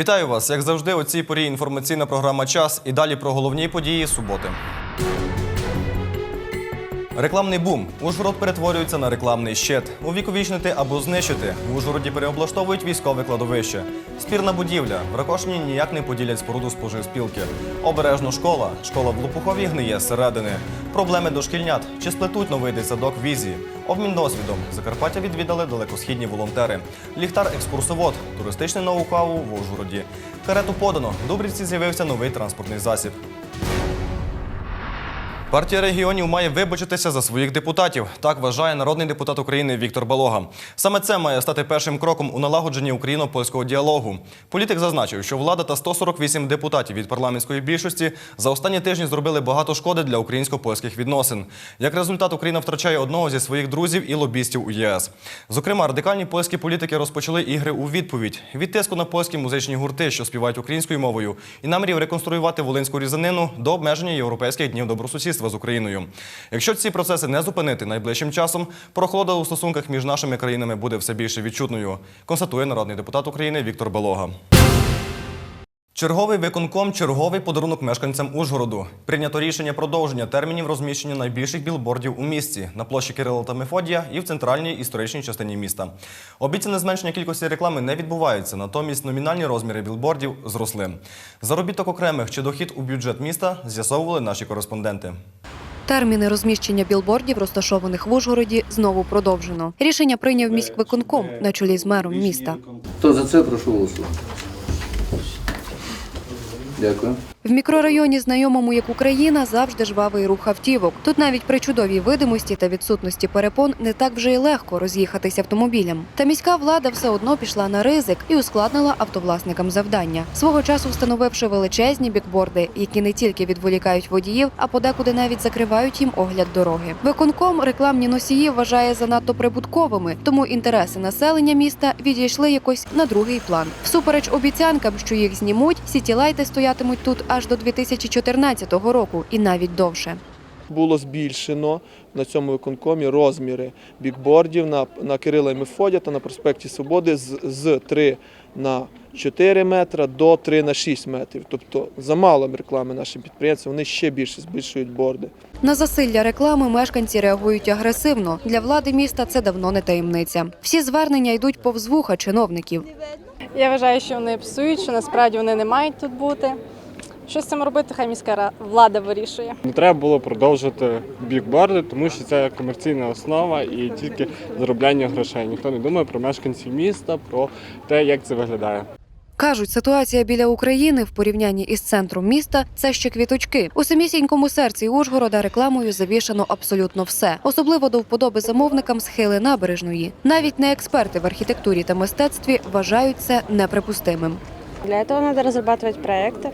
Вітаю вас! Як завжди, у цій порі інформаційна програма Час і далі про головні події суботи. Рекламний бум. Ужгород перетворюється на рекламний щит. Увіковічнити або знищити. В Ужгороді переоблаштовують військове кладовище. Спірна будівля. В Ракошині ніяк не поділять споруду споживспілки. Обережно школа. Школа в Лопухові гниє зсередини. Проблеми дошкільнят. Чи сплетуть новий дитсадок візі? Обмін досвідом. Закарпаття відвідали далекосхідні волонтери. Ліхтар-екскурсовод. Туристичне ноу-хау в Ужгороді. Карету подано. В Дубрівці з'явився новий транспортний засіб. Партія регіонів має вибачитися за своїх депутатів. Так вважає народний депутат України Віктор Балога. Саме це має стати першим кроком у налагодженні україно-польського діалогу. Політик зазначив, що влада та 148 депутатів від парламентської більшості за останні тижні зробили багато шкоди для українсько-польських відносин. Як результат, Україна втрачає одного зі своїх друзів і лобістів у ЄС. Зокрема, радикальні польські політики розпочали ігри у відповідь від тиску на польські музичні гурти, що співають українською мовою, і намірів реконструювати волинську різанину до обмеження європейських днів добросусідства з Україною. Якщо ці процеси не зупинити найближчим часом, прохолода у стосунках між нашими країнами буде все більше відчутною, констатує народний депутат України Віктор Белога. Черговий виконком, черговий подарунок мешканцям Ужгороду. Прийнято рішення продовження термінів розміщення найбільших білбордів у місті на площі Кирила та Мефодія і в центральній історичній частині міста. Обіцяне зменшення кількості реклами не відбувається, натомість номінальні розміри білбордів зросли. Заробіток окремих чи дохід у бюджет міста з'ясовували наші кореспонденти. Терміни розміщення білбордів, розташованих в Ужгороді, знову продовжено. Рішення прийняв міськвиконком на чолі з мером міста. Хто за це, прошу голосувати. Дякую. В мікрорайоні, знайомому як Україна, завжди жвавий рух автівок. Тут навіть при чудовій видимості та відсутності перепон не так вже й легко роз'їхатися автомобілем. Та міська влада все одно пішла на ризик і ускладнила автовласникам завдання, свого часу встановивши величезні бікборди, які не тільки відволікають водіїв, а подекуди навіть закривають їм огляд дороги. Виконком рекламні носії вважає занадто прибутковими, тому інтереси населення міста відійшли якось на другий план. Всупереч обіцянкам, що їх знімуть, сітілайти стоятимуть тут аж до 2014 року і навіть довше. було збільшено на цьому виконкомі розміри бікбордів на, на Кирила і Мефодія та на проспекті Свободи з, з 3 на 4 метра до 3 на 6 метрів. Тобто замало реклами нашим підприємцям, вони ще більше збільшують борди. На засилля реклами мешканці реагують агресивно. Для влади міста це давно не таємниця. Всі звернення йдуть повз вуха чиновників. Я вважаю, що вони псують, що насправді вони не мають тут бути. Що з цим робити, хай міська ра- влада вирішує. Не треба було продовжувати бікборди, тому що це комерційна основа і тільки заробляння грошей. Ніхто не думає про мешканців міста, про те, як це виглядає. Кажуть, ситуація біля України в порівнянні із центром міста це ще квіточки. У самісінькому серці Ужгорода рекламою завішано абсолютно все, особливо до вподоби замовникам схили набережної. Навіть не експерти в архітектурі та мистецтві вважають це неприпустимим. Для этого надо разрабатывать проекты,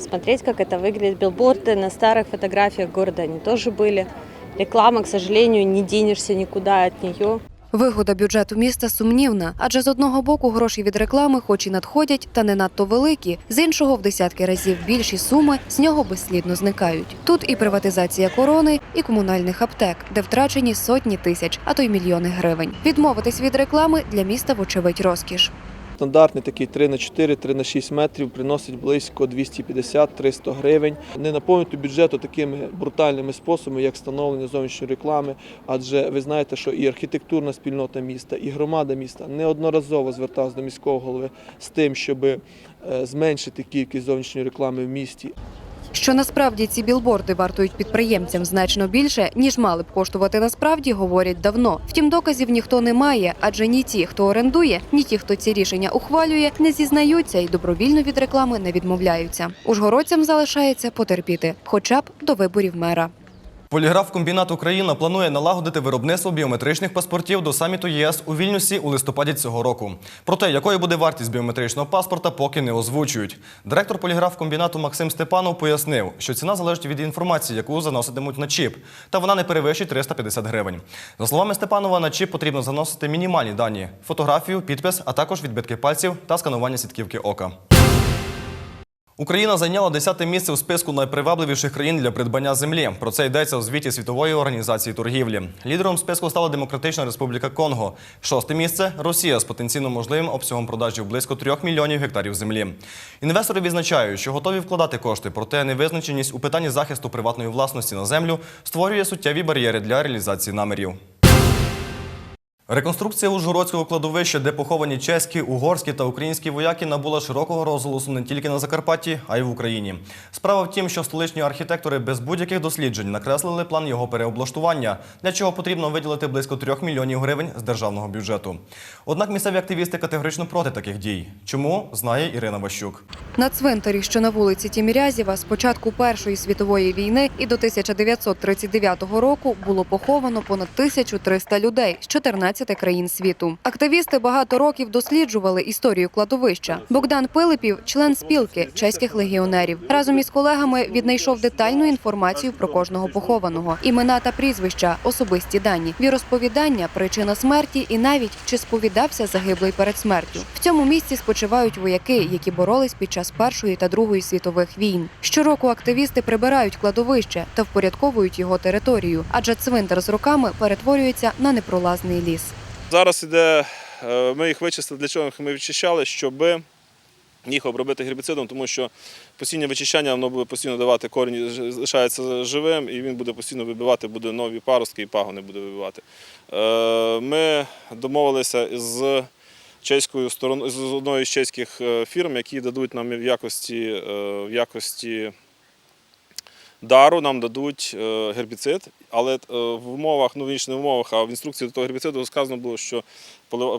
смотреть, как это выглядит. Билборды на старых фотографиях города они тоже были. Реклама, к сожалению, не денешься никуда от нее. Вигода бюджету міста сумнівна, адже з одного боку гроші від реклами, хоч і надходять, та не надто великі, з іншого в десятки разів більші суми з нього безслідно зникають. Тут і приватизація корони, і комунальних аптек, де втрачені сотні тисяч, а то й мільйони гривень. Відмовитись від реклами для міста вочевидь розкіш. Стандартний такий 3 на 4, 3 на 6 метрів приносить близько 250-300 гривень. Не наповнити бюджету такими брутальними способами, як встановлення зовнішньої реклами. Адже ви знаєте, що і архітектурна спільнота міста, і громада міста неодноразово зверталась до міського голови з тим, щоб е, зменшити кількість зовнішньої реклами в місті. Що насправді ці білборди вартують підприємцям значно більше, ніж мали б коштувати насправді, говорять давно. Втім, доказів ніхто не має, адже ні ті, хто орендує, ні ті, хто ці рішення ухвалює, не зізнаються і добровільно від реклами не відмовляються. Ужгородцям залишається потерпіти, хоча б до виборів мера. Поліграф-комбінат Україна планує налагодити виробництво біометричних паспортів до саміту ЄС у Вільнюсі у листопаді цього року. Про те, якою буде вартість біометричного паспорта, поки не озвучують. Директор поліграф-комбінату Максим Степанов пояснив, що ціна залежить від інформації, яку заноситимуть на чіп, та вона не перевищить 350 гривень. За словами Степанова, на чіп потрібно заносити мінімальні дані: фотографію, підпис, а також відбитки пальців та сканування сітківки ока. Україна зайняла 10 місце у списку найпривабливіших країн для придбання землі. Про це йдеться у звіті Світової організації торгівлі. Лідером списку стала Демократична Республіка Конго. Шосте місце Росія з потенційно можливим обсягом продажів близько 3 мільйонів гектарів землі. Інвестори відзначають, що готові вкладати кошти, проте невизначеність у питанні захисту приватної власності на землю створює суттєві бар'єри для реалізації намірів. Реконструкція Ужгородського кладовища, де поховані чеські, угорські та українські вояки, набула широкого розголосу не тільки на Закарпатті, а й в Україні. Справа в тім, що столичні архітектори без будь-яких досліджень накреслили план його переоблаштування, для чого потрібно виділити близько 3 мільйонів гривень з державного бюджету. Однак місцеві активісти категорично проти таких дій. Чому знає Ірина Ващук. На цвинтарі, що на вулиці Тімірязєва, з початку Першої світової війни і до 1939 року було поховано понад 1300 людей з 14 країн світу. Активісти багато років досліджували історію кладовища. Богдан Пилипів, член спілки чеських легіонерів, разом із колегами віднайшов детальну інформацію про кожного похованого, імена та прізвища, особисті дані, віросповідання, причина смерті і навіть чи сповідався загиблий перед смертю. В цьому місці спочивають вояки, які боролись під час Першої та Другої світових війн. Щороку активісти прибирають кладовище та впорядковують його територію, адже цвинтар з роками перетворюється на непролазний ліс. Зараз іде, е, ми їх вичистили, для чого ми відчищали, щоб їх обробити гербіцидом, тому що постійне вичищання воно буде постійно давати корінь, ж- лишається живим, і він буде постійно вибивати, буде нові паростки і пагони буде вибивати. Е, Ми домовилися з чеською стороною, з одною з чеських е, фірм, які дадуть нам в якості, в якості дару нам дадуть гербіцид, але е, в умовах, ну в інших не в умовах, а в інструкції до того гербіциду сказано було, що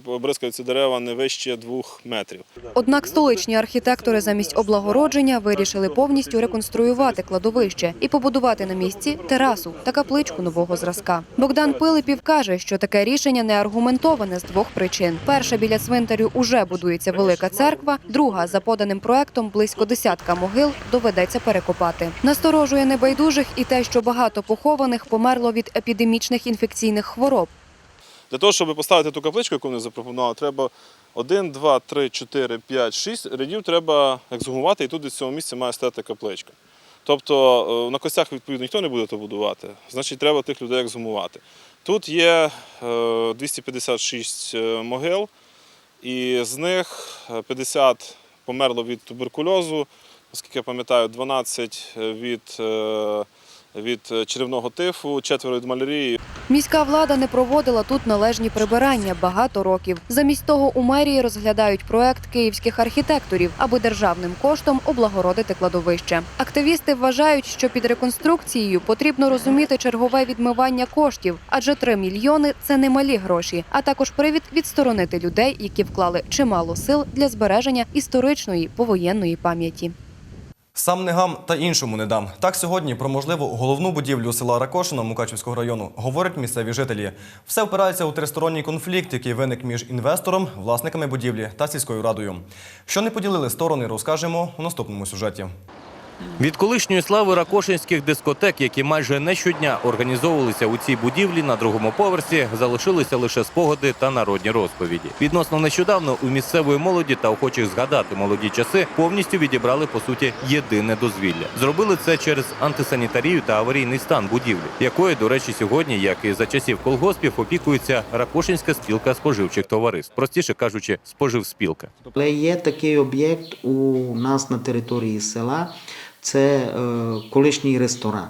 обрискаються дерева не вище двох метрів. Однак столичні архітектори замість облагородження вирішили повністю реконструювати кладовище і побудувати на місці терасу та капличку нового зразка. Богдан Пилипів каже, що таке рішення не аргументоване з двох причин: перша біля цвинтарю уже будується велика церква, друга за поданим проектом близько десятка могил доведеться перекопати. Насторожує небайдужих і те, що багато похованих померло від епідемічних інфекційних хвороб. Для того, щоб поставити ту капличку, яку вони запропонували, треба 1, 2, 3, 4, 5, 6 рядів треба ексгумувати, і тут з цього місця має стати капличка. Тобто е, на костях, відповідно, ніхто не буде то будувати, значить, треба тих людей ексгумувати. Тут є е, 256 е, могил, і з них е, 50 померло від туберкульозу, оскільки я пам'ятаю, 12 від, е, від е, черевного тифу, четверо від малярії. Міська влада не проводила тут належні прибирання багато років. Замість того у мерії розглядають проект київських архітекторів, аби державним коштом облагородити кладовище. Активісти вважають, що під реконструкцією потрібно розуміти чергове відмивання коштів, адже 3 мільйони це немалі гроші, а також привід відсторонити людей, які вклали чимало сил для збереження історичної повоєнної пам'яті. Сам не гам та іншому не дам. Так сьогодні про можливу головну будівлю села Ракошино Мукачівського району говорять місцеві жителі. Все впирається у тристоронній конфлікт, який виник між інвестором, власниками будівлі та сільською радою. Що не поділили сторони, розкажемо у наступному сюжеті. Від колишньої слави ракошинських дискотек, які майже не щодня організовувалися у цій будівлі на другому поверсі, залишилися лише спогади та народні розповіді. Відносно нещодавно у місцевої молоді та охочих згадати молоді часи повністю відібрали по суті єдине дозвілля. Зробили це через антисанітарію та аварійний стан будівлі, якою, до речі, сьогодні, як і за часів колгоспів, опікується Ракошинська спілка споживчих товариств, простіше кажучи, споживспілка. Але є такий об'єкт у нас на території села. Це е, колишній ресторан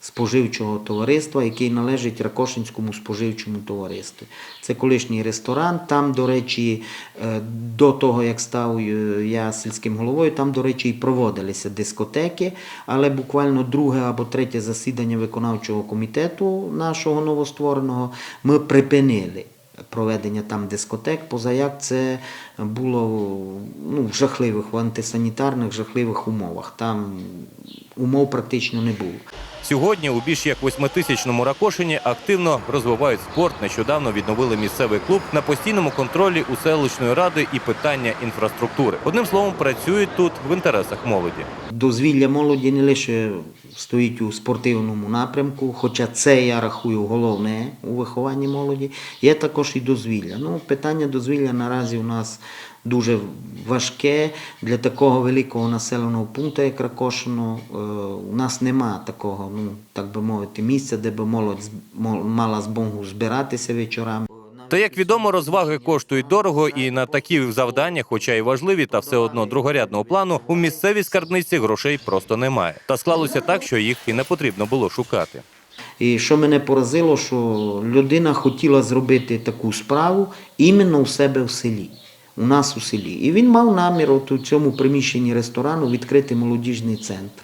споживчого товариства, який належить Ракошинському споживчому товариству. Це колишній ресторан. Там, до речі, е, до того, як став е, я сільським головою, там, до речі, і проводилися дискотеки, але буквально друге або третє засідання виконавчого комітету нашого новоствореного ми припинили проведення там дискотек, позаяк це було ну, в жахливих, в антисанітарних, жахливих умовах. Там умов практично не було. Сьогодні у більш як восьмитисячному Ракошині активно розвивають спорт. Нещодавно відновили місцевий клуб на постійному контролі у селищної ради і питання інфраструктури. Одним словом, працюють тут в інтересах молоді. Дозвілля молоді не лише стоїть у спортивному напрямку, хоча це я рахую головне у вихованні молоді, є також і дозвілля. Ну, питання дозвілля наразі у нас дуже важке для такого великого населеного пункту, як Ракошино. Е, У нас нема такого, ну так би мовити, місця, де би молодь мала змогу збиратися вечорами. Та як відомо, розваги коштують дорого, і на такі завдання, хоча й важливі, та все одно другорядного плану, у місцевій скарбниці грошей просто немає. Та склалося так, що їх і не потрібно було шукати. І що мене поразило, що людина хотіла зробити таку справу іменно у себе в селі, у нас у селі. І він мав намір от у цьому приміщенні ресторану відкрити молодіжний центр.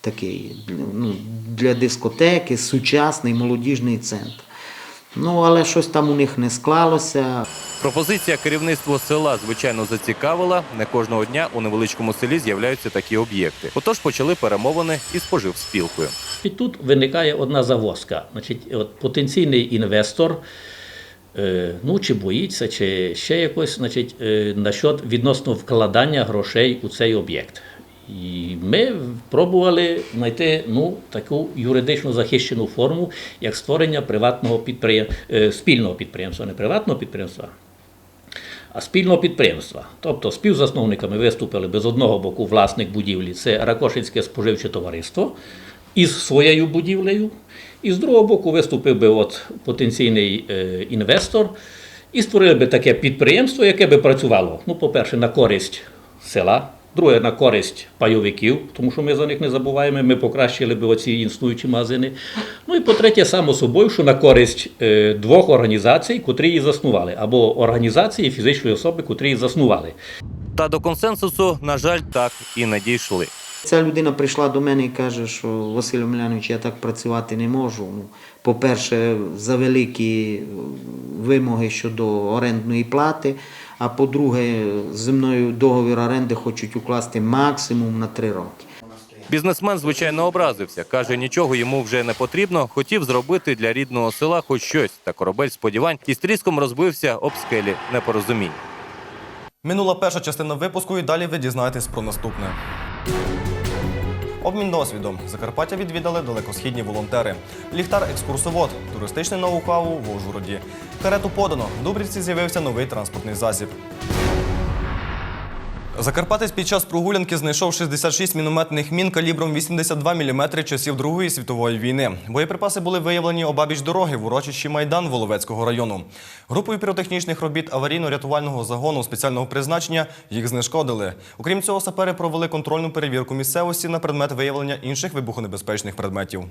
Такий ну, для дискотеки, сучасний молодіжний центр. Ну, але щось там у них не склалося. Пропозиція керівництва села звичайно зацікавила. Не кожного дня у невеличкому селі з'являються такі об'єкти. Отож почали перемовини із споживспілкою. І тут виникає одна загвоздка. Значить, от потенційний інвестор, е, ну чи боїться, чи ще якось, значить, е, насчет відносно вкладання грошей у цей об'єкт. І ми пробували знайти ну, таку юридично захищену форму, як створення приватного підприємства, спільного підприємства, не приватного підприємства, а спільного підприємства. Тобто співзасновниками виступили би з одного боку власник будівлі, це Ракошинське споживче товариство із своєю будівлею, і з другого боку виступив би от потенційний е, інвестор і створили би таке підприємство, яке би працювало, ну, по-перше, на користь села. Друге, на користь пайовиків, тому що ми за них не забуваємо, ми покращили б оці існуючі магазини. Ну і по-третє, само собою, що на користь е, двох організацій, котрі її заснували, або організації фізичної особи, котрі її заснували. Та до консенсусу, на жаль, так і не дійшли. Ця людина прийшла до мене і каже, що Василь Омелянович, я так працювати не можу. Ну, по-перше, за великі вимоги щодо орендної плати, а по-друге, зі мною договір оренди хочуть укласти максимум на три роки. Бізнесмен, звичайно, образився. Каже, нічого йому вже не потрібно. Хотів зробити для рідного села хоч щось. Та корабель сподівань із тріском розбився об скелі непорозумінь. Минула перша частина випуску і далі ви дізнаєтесь про наступне. Обмін досвідом. Закарпаття відвідали далекосхідні волонтери. Ліхтар-екскурсовод, туристичне ноу-хау в Ужгороді. Карету подано. В Дубрівці з'явився новий транспортний засіб. Закарпатець під час прогулянки знайшов 66 мінометних мін калібром 82 мм часів Другої світової війни. Боєприпаси були виявлені обабіч дороги в урочищі Майдан Воловецького району. Групою піротехнічних робіт аварійно-рятувального загону спеціального призначення їх знешкодили. Окрім цього, сапери провели контрольну перевірку місцевості на предмет виявлення інших вибухонебезпечних предметів.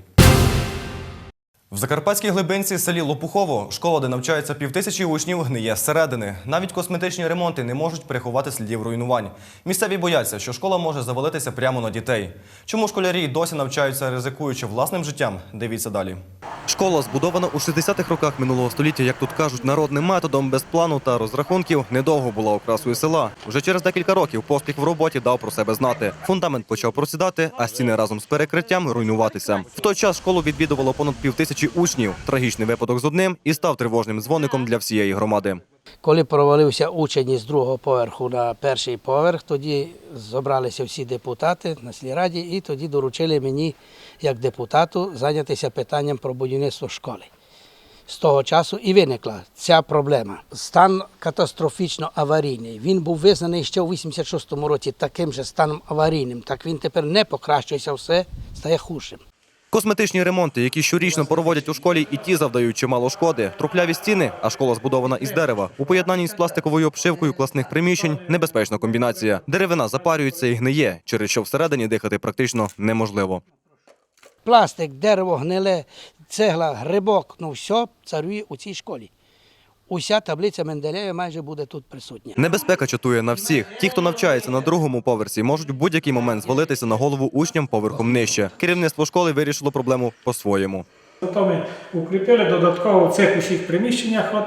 В Закарпатській глибинці селі Лопухово школа, де навчається півтисячі учнів, гниє зсередини. Навіть косметичні ремонти не можуть приховати слідів руйнувань. Місцеві бояться, що школа може завалитися прямо на дітей. Чому школярі досі навчаються, ризикуючи власним життям? Дивіться далі. Школа, збудована у 60-х роках минулого століття, як тут кажуть, народним методом без плану та розрахунків, недовго була окрасою села. Вже через декілька років поспіх в роботі дав про себе знати. Фундамент почав просідати, а стіни разом з перекриттям руйнуватися. В той час школу відвідувало понад півтисячі учнів. Трагічний випадок з одним і став тривожним дзвоником для всієї громади. Коли провалився учень із другого поверху на перший поверх, тоді зібралися всі депутати на сільраді і тоді доручили мені, як депутату, зайнятися питанням про будівництво школи. З того часу і виникла ця проблема. Стан катастрофічно аварійний. Він був визнаний ще у 86-му році таким же станом аварійним. Так він тепер не покращується, все стає хужим. Косметичні ремонти, які щорічно проводять у школі, і ті завдають чимало шкоди. Трухляві стіни, а школа збудована із дерева. У поєднанні з пластиковою обшивкою класних приміщень небезпечна комбінація. Деревина запарюється і гниє, через що всередині дихати практично неможливо. Пластик, дерево, гниле, цегла, грибок, ну все царює у цій школі. Уся таблиця Менделєва майже буде тут присутня. Небезпека чатує на всіх. Ті, хто навчається на другому поверсі, можуть в будь-який момент звалитися на голову учням поверхом нижче. Керівництво школи вирішило проблему по-своєму. Зато ми укріпили додатково в цих усіх приміщеннях. От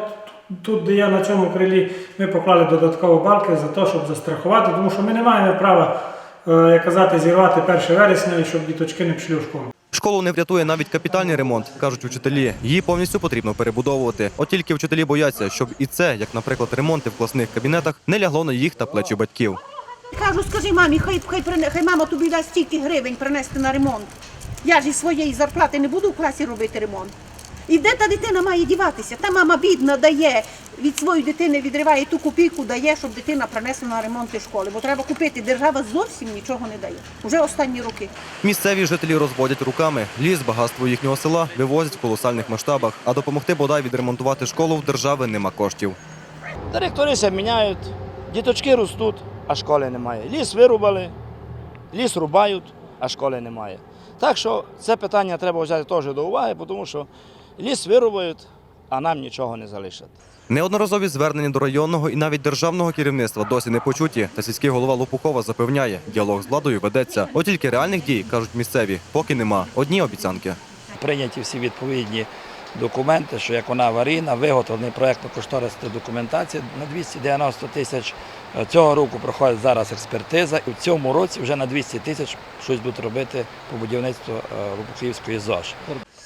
тут, де я на цьому крилі, ми поклали додатково балки за те, щоб застрахувати, тому що ми не маємо права, е, як казати, зірвати 1 вересня, і щоб діточки не пішли в школу. Школу не врятує навіть капітальний ремонт, кажуть учителі. Її повністю потрібно перебудовувати. От тільки вчителі бояться, щоб і це, як, наприклад, ремонти в класних кабінетах, не лягло на їх та плечі батьків. Кажу, скажи мамі, хай, хай, хай мама тобі дасть стільки гривень принести на ремонт. Я ж із своєї зарплати не буду в класі робити ремонт. І де та дитина має діватися? Та мама бідна дає, від своєї дитини відриває ту копійку, дає, щоб дитина принесла на ремонт школи. Бо треба купити. Держава зовсім нічого не дає. Уже останні роки. Місцеві жителі розводять руками. Ліс, багатство їхнього села вивозять в колосальних масштабах, а допомогти бодай відремонтувати школу в держави нема коштів. Директори се міняють, діточки ростуть, а школи немає. Ліс вирубали, ліс рубають, а школи немає. Так що це питання треба взяти теж до уваги, тому що ліс вирубають, а нам нічого не залишать. Неодноразові звернення до районного і навіть державного керівництва досі не почуті. Та сільський голова Лопухова запевняє, діалог з владою ведеться. От тільки реальних дій, кажуть місцеві, поки нема. Одні обіцянки. Прийняті всі відповідні документи, що як вона аварійна, виготовлений проєктно-кошторисна документація на 290 тисяч. Цього року проходить зараз експертиза, і в цьому році вже на 200 тисяч щось будуть робити по будівництву е, Лопухівської ЗОЖ.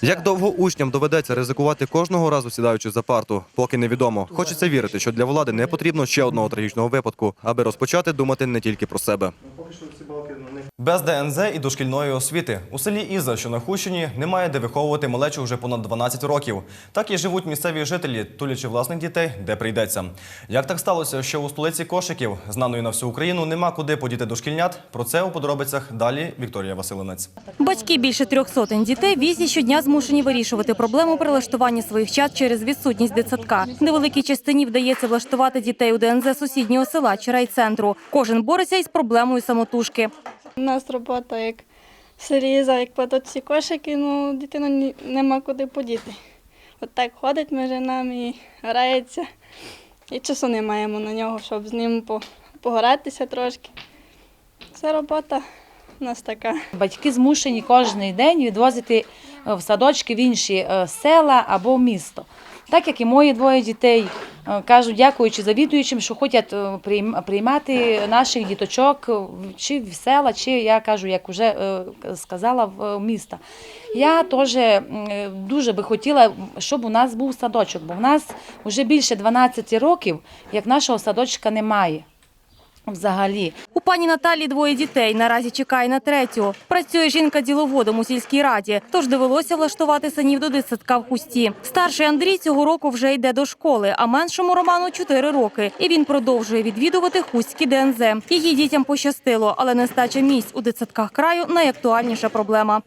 Як довго учням доведеться ризикувати кожного разу сідаючи за парту, поки невідомо. Хочеться вірити, що для влади не потрібно ще одного трагічного випадку, аби розпочати думати не тільки про себе. Без ДНЗ і дошкільної освіти у селі Іза, що на Хущині, немає де виховувати малечу вже понад 12 років. Так і живуть місцеві жителі, тулячи власних дітей, де прийдеться. Як так сталося, що у столиці Кошиків, знаної на всю Україну, нема куди подіти дошкільнят? Про це у подробицях далі Вікторія Василинець. Батьки більше трьох сотень дітей візі щодня змушені вирішувати проблему прилаштування своїх чат через відсутність дитсадка. Невеликій частині вдається влаштувати дітей у ДНЗ сусіднього села чи райцентру. Кожен бореться із проблемою самотужки. У нас робота як серіза, як платять всі кошики, ну дитину нема куди подіти. От так ходить між нами і грається. І часу не маємо на нього, щоб з ним по- погратися трошки. Це робота у нас така. Батьки змушені кожен день відвозити в садочки в інші е, села або місто. Так як і мої двоє дітей е, кажуть, дякуючи завідуючим, що хочуть е, приймати наших діточок е, чи в села, чи я кажу, як вже е, сказала, в е, міста. Я теж е, дуже би хотіла, щоб у нас був садочок, бо в нас вже більше 12 років, як нашого садочка немає. Взагалі, У пані Наталі двоє дітей. Наразі чекає на третього. Працює жінка діловодом у сільській раді, тож довелося влаштувати синів до дитсадка в хусті. Старший Андрій цього року вже йде до школи, а меншому Роману 4 роки. І він продовжує відвідувати хустські ДНЗ. Її дітям пощастило, але нестача місць у дитсадках краю найактуальніша проблема.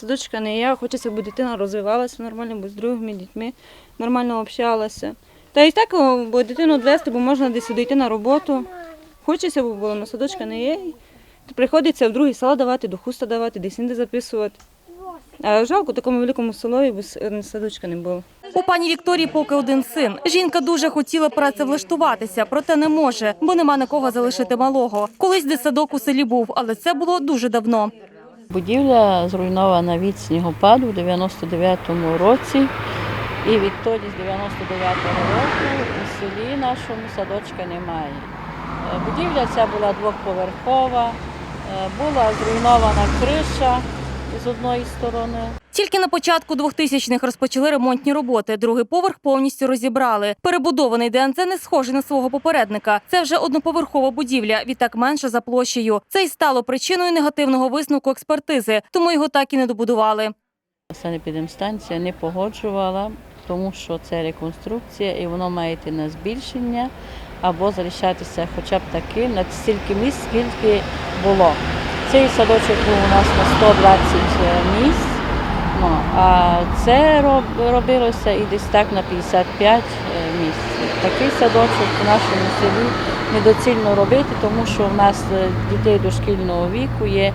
Садочка не я, хочеться, щоб дитина розвивалася нормально, бо з другими дітьми нормально общалася. Та і так, бо дитину відвести, бо можна десь сюди на роботу. Хочеться, бо було, але садочка не є. Приходиться в другі села давати, до хуста давати, десь інде записувати. А жалко такому великому селові, бо садочка не було. У пані Вікторії поки один син. Жінка дуже хотіла працевлаштуватися, проте не може, бо нема на кого залишити малого. Колись дитсадок у селі був, але це було дуже давно. Будівля зруйнована від снігопаду в 99-му році. І відтоді з 99-го року у селі нашому садочка немає. Е, Будівля ця була двохповерхова, е, була зруйнована криша з одної сторони. Тільки на початку 2000-х розпочали ремонтні роботи. Другий поверх повністю розібрали. Перебудований ДНЦ не схожий на свого попередника. Це вже одноповерхова будівля, відтак менше за площею. Це й стало причиною негативного висновку експертизи, тому його так і не добудували. Санепідемстанція не погоджувала, тому що це реконструкція і воно має йти на збільшення або залишатися хоча б таким на стільки місць, скільки було. Цей садочок був у нас на 120 місць, ну, а це робилося і десь так на 55 місць. Такий садочок в нашому селі недоцільно робити, тому що в нас е, дітей дошкільного віку є е,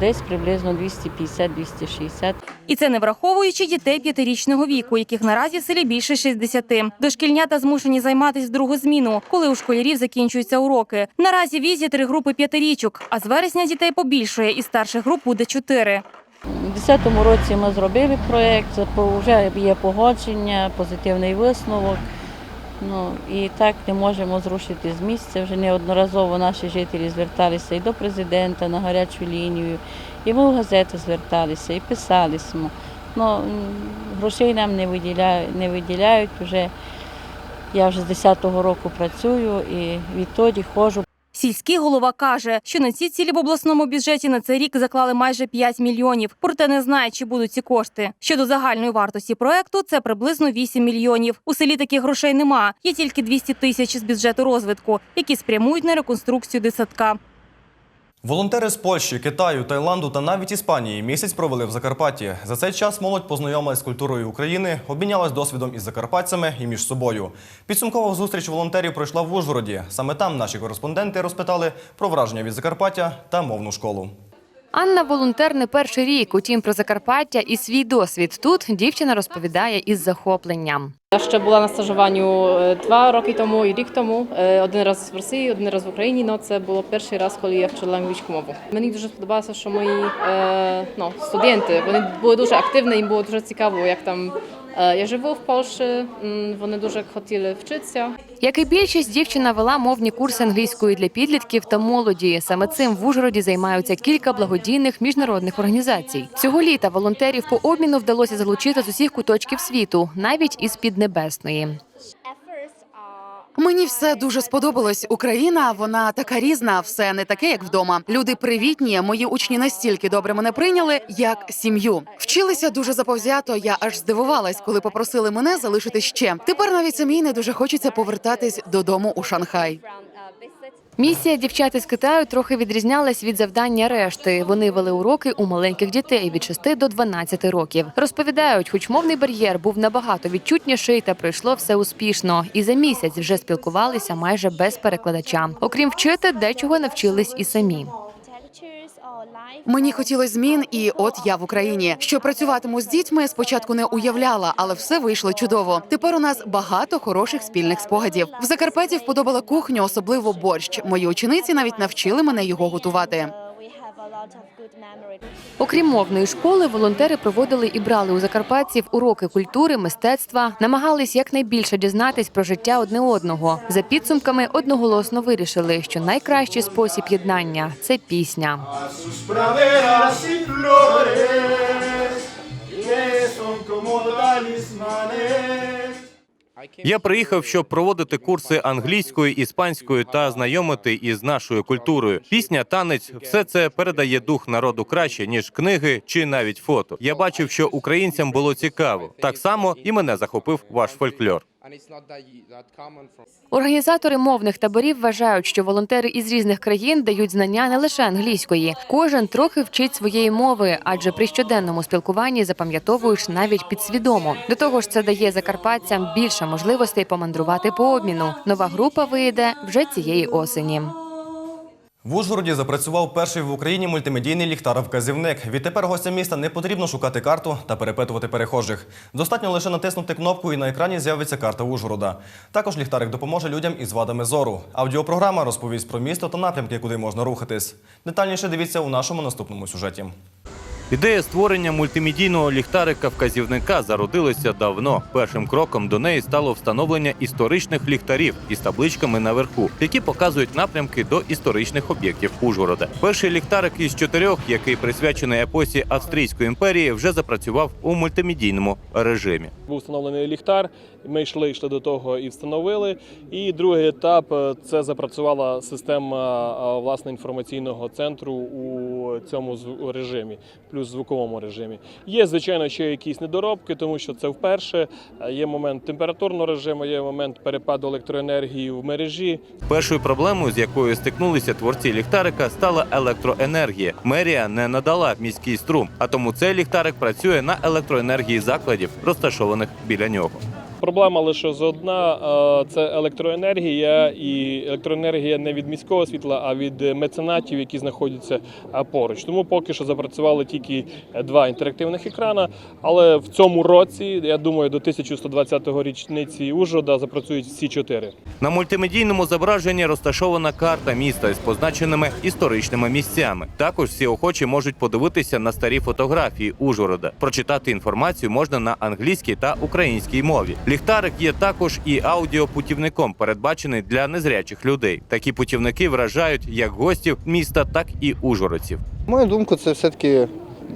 десь приблизно 250-260. І це не враховуючи дітей п'ятирічного віку, яких наразі в селі більше 60. Дошкільнята змушені займатися в другу зміну, коли у школярів закінчуються уроки. Наразі в візі три групи п'ятирічок, а з вересня дітей побільшує і старших груп буде чотири. У 2010 році ми зробили проєкт, вже є погодження, позитивний висновок. Ну і так не можемо зрушити з місця. Вже неодноразово наші жителі зверталися і до президента на гарячу лінію, І ми в газети зверталися, і писали. Ну, грошей нам не виділяють, не виділяють вже. Я вже з 10-го року працюю і відтоді ходжу. Сільський голова каже, що на ці цілі в обласному бюджеті на цей рік заклали майже 5 мільйонів, проте не знає, чи будуть ці кошти. Щодо загальної вартості проекту, це приблизно 8 мільйонів. У селі таких грошей нема. Є тільки 200 тисяч з бюджету розвитку, які спрямують на реконструкцію дитсадка. Волонтери з Польщі, Китаю, Таїланду та навіть Іспанії місяць провели в Закарпатті. За цей час молодь познайомилась з культурою України, обмінялась досвідом із закарпатцями і між собою. Підсумкова зустріч волонтерів пройшла в Ужгороді. Саме там наші кореспонденти розпитали про враження від Закарпаття та мовну школу. Анна волонтер не перший рік. Утім, про Закарпаття і свій досвід тут дівчина розповідає із захопленням. Я ще була на стажуванню е, два роки тому і рік тому. Е, Один раз в Росії, один раз в Україні. Ну це було перший раз, коли я вчила англійську мову. Мені дуже сподобалося, що мої е, ну, студенти вони були дуже активні, їм було дуже цікаво, як там я живу в Польщі. Вони дуже хотіли вчитися. Як і більшість, дівчина вела мовні курси англійської для підлітків та молоді. Саме цим в Ужгороді займаються кілька благодійних міжнародних організацій. Цього літа волонтерів по обміну вдалося залучити з усіх куточків світу, навіть із Піднебесної. Мені все дуже сподобалось. Україна, вона така різна, все не таке, як вдома. Люди привітні. Мої учні настільки добре мене прийняли, як сім'ю. Вчилися дуже заповзято. Я аж здивувалась, коли попросили мене залишити ще. Тепер навіть самій не дуже хочеться повертатись додому у Шанхай. Місія дівчат із Китаю трохи відрізнялась від завдання решти. Вони вели уроки у маленьких дітей від 6 до 12 років. Розповідають, хоч мовний бар'єр був набагато відчутніший, та пройшло все успішно. І за місяць вже спілкувалися майже без перекладача. Окрім вчити, дечого навчились і самі. Мені хотілося змін, і от я в Україні. Що працюватиму з дітьми, спочатку не уявляла, але все вийшло чудово. Тепер у нас багато хороших спільних спогадів. В Закарпатті вподобала кухню, особливо борщ. Мої учениці навіть навчили мене його готувати. Окрім мовної школи, волонтери проводили і брали у закарпатців уроки культури, мистецтва, намагались якнайбільше дізнатись про життя одне одного. За підсумками одноголосно вирішили, що найкращий спосіб єднання це пісня. son como talismanes. Я приїхав, щоб проводити курси англійською, іспанською та знайомити із нашою культурою. Пісня, танець все це передає дух народу краще ніж книги чи навіть фото. Я бачив, що українцям було цікаво. Так само і мене захопив ваш фольклор. Організатори мовних таборів вважають, що волонтери із різних країн дають знання не лише англійської. Кожен трохи вчить своєї мови, адже при щоденному спілкуванні запам'ятовуєш навіть підсвідомо. До того ж, це дає закарпатцям більше можливостей помандрувати по обміну. Нова група вийде вже цієї осені. В Ужгороді запрацював перший в Україні мультимедійний ліхтар-вказівник. Відтепер гостям міста не потрібно шукати карту та перепитувати перехожих. Достатньо лише натиснути кнопку і на екрані з'явиться карта Ужгорода. Також ліхтарик допоможе людям із вадами зору. Аудіопрограма розповість про місто та напрямки, куди можна рухатись. Детальніше дивіться у нашому наступному сюжеті. Ідея створення мультимедійного ліхтарика вказівника зародилася давно. Першим кроком до неї стало встановлення історичних ліхтарів із табличками наверху, які показують напрямки до історичних об'єктів Ужгорода. Перший ліхтарик із чотирьох, який присвячений епосі Австрійської імперії, вже запрацював у мультимедійному режимі. Був встановлений ліхтар. Ми йшли, йшли до того і встановили. І другий етап е, це запрацювала система е, власне інформаційного центру у цьому режимі, плюс звуковому режимі. Є звичайно ще якісь недоробки, тому що це вперше. Е, Є момент температурного режиму, є момент перепаду електроенергії в мережі. Першою проблемою, з якою стикнулися творці ліхтарика, стала електроенергія. Мерія не надала міський струм, а тому цей ліхтарик працює на електроенергії закладів, розташованих біля нього. Проблема лише з одна е, це електроенергія, і електроенергія не від міського світла, а від меценатів, які знаходяться е, поруч. Тому поки що запрацювали тільки два інтерактивних екрана. Але в цьому році, я думаю, до 1120-го річниці Ужгорода запрацюють всі чотири. На мультимедійному зображенні розташована карта міста із позначеними історичними місцями. Також всі охочі можуть подивитися на старі фотографії Ужгорода. Прочитати інформацію можна на англійській та українській мові. Ліхтарик є також і аудіопутівником, передбачений для незрячих людей. Такі путівники вражають як гостів міста, так і ужгородців. Мою думку, це все-таки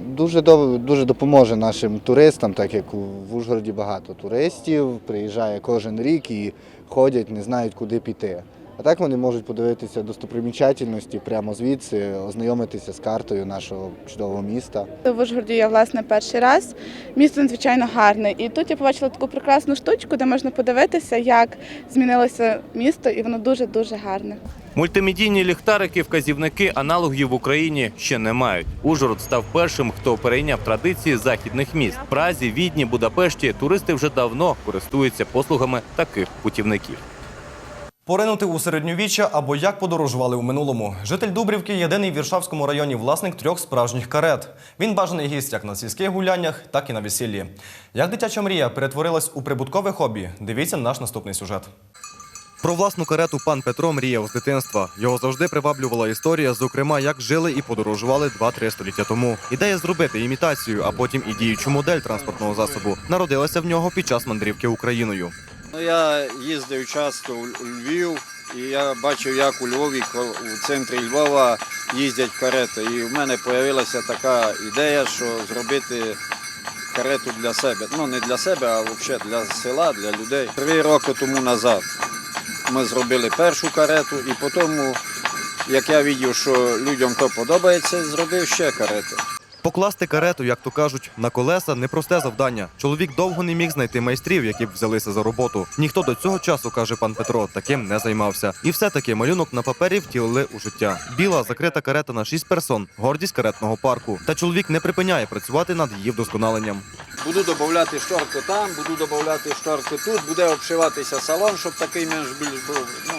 дуже, дов- дуже допоможе нашим туристам, так як в Ужгороді багато туристів, приїжджає кожен рік і ходять, не знають, куди піти. А так вони можуть подивитися достопримічательності прямо звідси, ознайомитися з картою нашого чудового міста. В Ужгороді я власне перший раз. Місто надзвичайно гарне. І тут я побачила таку прекрасну штучку, де можна подивитися, як змінилося місто, і воно дуже дуже гарне. Мультимедійні ліхтарики, вказівники аналогів в Україні ще не мають. Ужгород став першим, хто перейняв традиції західних міст. В Празі, Відні, Будапешті туристи вже давно користуються послугами таких путівників. Поринути у середньовіччя або як подорожували у минулому. Житель Дубрівки єдиний в Віршавському районі власник трьох справжніх карет. Він бажаний гість як на сільських гуляннях, так і на весіллі. Як дитяча мрія перетворилась у прибуткове хобі? Дивіться наш наступний сюжет. Про власну карету пан Петро мріяв з дитинства. Його завжди приваблювала історія, зокрема, як жили і подорожували 2-3 століття тому. Ідея зробити імітацію, а потім і діючу модель транспортного засобу народилася в нього під час мандрівки Україною. Ну, я їздив часто у Львів, і я бачив, як у Львові у центрі Львова їздять карети. І в мене з'явилася така ідея, що зробити карету для себе. Ну не для себе, а взагалі для села, для людей. Три роки тому назад ми зробили першу карету, і потім, як я бачив, що людям то подобається, зробив ще карету. Покласти карету, як то кажуть, на колеса непросте завдання. Чоловік довго не міг знайти майстрів, які б взялися за роботу. Ніхто до цього часу, каже пан Петро, таким не займався. І все-таки малюнок на папері втілили у життя. Біла закрита карета на шість персон, гордість каретного парку. Та чоловік не припиняє працювати над її вдосконаленням. Буду додати шторки там, буду додати шторки тут, буде обшиватися салон, щоб такий менш більш був ну,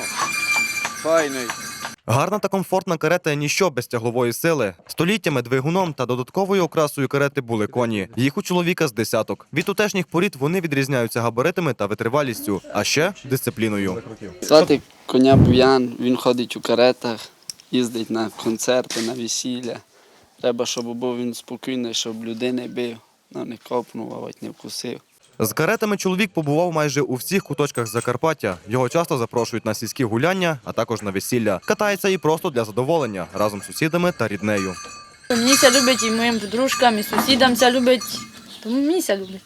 файний. Гарна та комфортна карета ніщо без тяглової сили. Століттями двигуном та додатковою окрасою карети були коні. Їх у чоловіка з десяток. Від тутешніх порід вони відрізняються габаритами та витривалістю, а ще дисципліною. Звати коня Буян, він ходить у каретах, їздить на концерти, на весілля. Треба, щоб був він спокійний, щоб людей не бив, ну, не копнув, не вкусив. З каретами чоловік побував майже у всіх куточках Закарпаття. Його часто запрошують на сільські гуляння, а також на весілля. Катається і просто для задоволення разом з сусідами та ріднею. Мені це любить і моїм подружкам, і сусідам це любить. Тому мені це любить.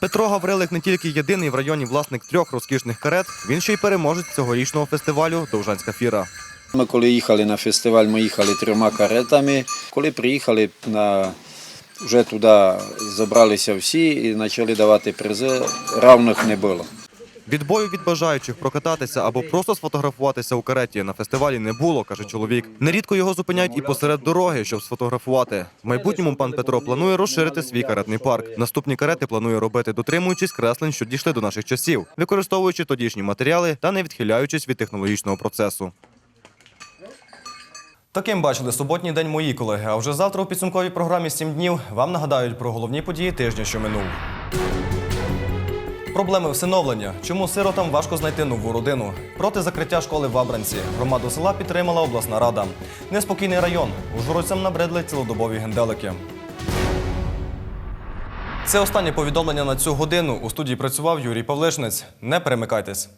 Петро Гаврилик не тільки єдиний в районі власник трьох розкішних карет, він ще й переможець цьогорічного фестивалю Довжанська фіра. Ми коли їхали на фестиваль, ми їхали трьома каретами. Коли приїхали на вже туди забралися всі і почали давати призи, равних не було. Відбою від бажаючих прокататися або просто сфотографуватися у кареті на фестивалі не було, каже чоловік. Нерідко його зупиняють і посеред дороги, щоб сфотографувати. В майбутньому пан Петро планує розширити свій каретний парк. Наступні карети планує робити, дотримуючись креслень, що дійшли до наших часів, використовуючи тодішні матеріали та не відхиляючись від технологічного процесу. Таким бачили суботній день мої колеги. А вже завтра у підсумковій програмі «7 днів вам нагадають про головні події тижня, що минув. Проблеми всиновлення. Чому сиротам важко знайти нову родину? Проти закриття школи в Абранці. Громаду села підтримала обласна рада. Неспокійний район. Ужгородцям набридли цілодобові генделики. Це останнє повідомлення на цю годину. У студії працював Юрій Павлишнець. Не перемикайтесь.